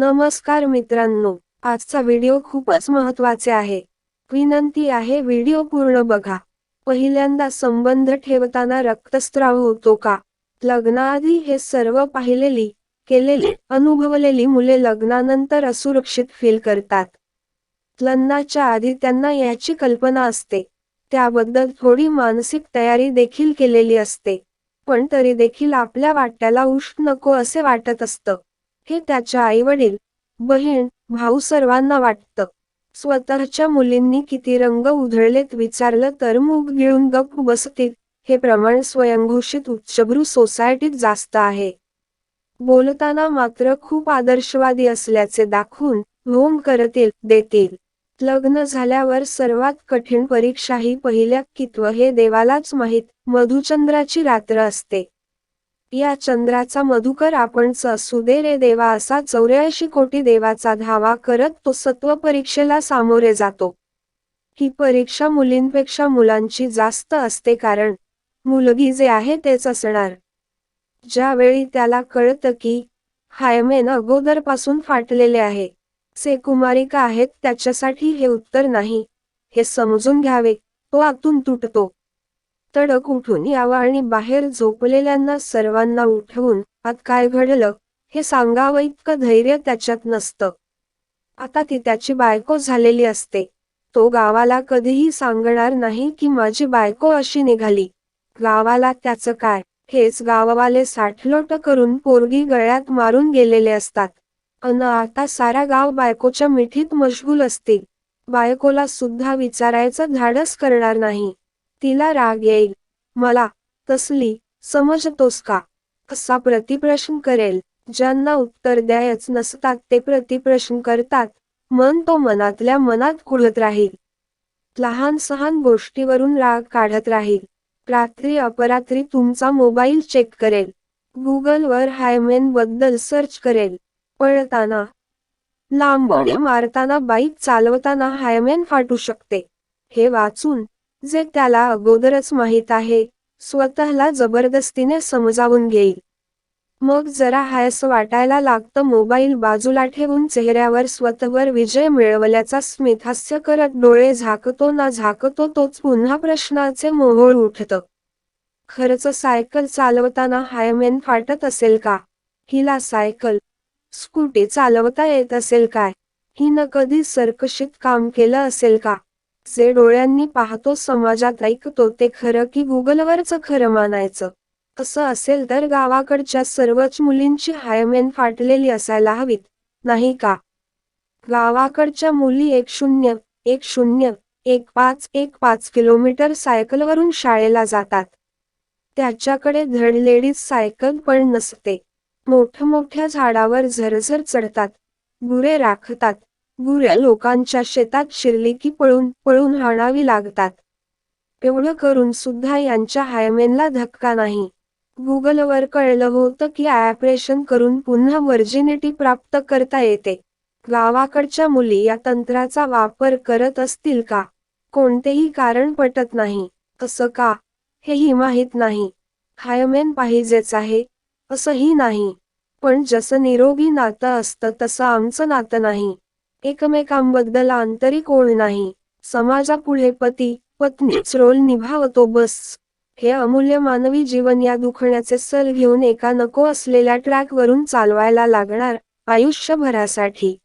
नमस्कार मित्रांनो आजचा व्हिडिओ खूपच महत्त्वाचे आहे. विनंती आहे व्हिडिओ पूर्ण बघा. पहिल्यांदा संबंध ठेवताना रक्तस्राव होतो का? लग्नाआधी हे सर्व पाहिलेली केलेली अनुभवलेली मुले लग्नानंतर असुरक्षित फील करतात. लग्नाच्या आधी त्यांना याची कल्पना असते. त्याबद्दल थोडी मानसिक तयारी देखील केलेली असते. पण तरी देखील आपल्या वाट्याला उष्ण नको असे वाटत असतं. हे त्याच्या आईवडील बहीण भाऊ सर्वांना वाटतं. स्वतःच्या मुलींनी किती रंग उधळलेत विचारलं तर मूग गिळून गप्प बसतील हे प्रमाण स्वयंघोषित उच्चभ्रू सोसायटीत जास्त आहे. बोलताना मात्र खूप आदर्शवादी असल्याचे दाखवून होम करतील देतील. लग्न झाल्यावर सर्वात कठीण परीक्षा ही पहिल्या कित्व हे देवालाच माहीत मधुचंद्राची रात्र असते. या चंद्राचा मधुकर आपण असू दे रे देवा असा चौऱ्याऐंशी कोटी देवाचा धावा करत तो सत्व परीक्षेला सामोरे जातो. ही परीक्षा मुलींपेक्षा मुलांची जास्त असते कारण मुलगी जे आहे तेच असणार. ज्यावेळी त्याला कळतं की हायमेन अगोदरपासून फाटलेले आहे से कुमारिका आहेत त्याच्यासाठी हे उत्तर नाही हे समजून घ्यावे तो आतून तुटतो. तडक उठून यावं आणि बाहेर झोपलेल्यांना सर्वांना उठवून आत काय घडलं हे सांगावं इतकं धैर्य त्याच्यात नसतं. आता ती त्याची बायको झालेली असते. तो गावाला कधीही सांगणार नाही की माझी बायको अशी निघाली. गावाला त्याचं काय? हेच गाववाले साठलोट करून पोरगी गळ्यात मारून गेलेले असतात. अन आता सारा गाव बायकोच्या मिठीत मशगूल असतील. बायकोला सुद्धा विचारायचं धाडस करणार नाही. तिला राग येईल. मला तसली समजतोस का? असा प्रतिप्रश्न करेल? ज्यांना उत्तर द्यायच नसतात ते प्रतिप्रश्न करतात. मन तो मनातल्या मनात कुळत राहील. लहान सहान गोष्टीवरून राग काढत राहील. रात्री अपरात्री तुमचा मोबाईल चेक करेल. गुगलवर हायमेन बद्दल सर्च करेल. पळताना लांब मारताना बाईक चालवताना हायमेन फाटू शकते. हे वाचून जे त्याला अगोदरच माहीत आहे स्वतःला जबरदस्तीने समजावून घेईल. मग जरा हायस वाटायला लागतं मोबाईल बाजूला ठेवून चेहऱ्यावर स्वतःवर विजय मिळवल्याचा स्मित हास्य करत डोळे झाकतो ना झाकतो तोच पुन्हा प्रश्नाचे मोहोळ उठतं. खरंच सायकल चालवताना हायमेन फाटत असेल का? हिला सायकल स्कूटी चालवता येत असेल काय? हिनं कधी सरकशीत काम केलं असेल का? जे डोळ्यांनी पाहतो समाजात ऐकतो ते खरं की गुगलवरच खरं मानायचं. असं असेल तर गावाकडच्या सर्वच मुलींची हायमेन फाटलेली असायला हवीत नाही का? गावाकडच्या मुली एक शून्य एक शून्य एक पाच एक पाच किलोमीटर सायकलवरून शाळेला जातात. त्याच्याकडे धड लेडीज सायकल पण नसते. मोठमोठ्या झाडावर झरझर चढतात गुरे राखतात गुऱ्या लोकांच्या शेतात शिरली की पळून पळून हाणावी लागतात. एवढं करून सुद्धा यांच्या हायमेनला धक्का नाही. गुगलवर कळलं होतं की ऑपरेशन करून पुन्हा व्हर्जिनिटी प्राप्त करता येते. गावाकडच्या मुली या तंत्राचा वापर करत असतील का? कोणतेही कारण पटत नाही. असं का? हेही माहीत नाही. हायमेन पाहिजेच आहे. असंही नाही. पण जसं निरोगी नातं असतं तसं आमचं नातं नाही. एकमेकांबद्दल आंतरिक ओळ नाही. समाजापुढे पती पत्नीच रोल निभावतो बस. हे अमूल्य मानवी जीवन या दुखण्याचे सल घेऊन एका नको असलेल्या ट्रॅकवरून चालवायला लागणार आयुष्यभरासाठी.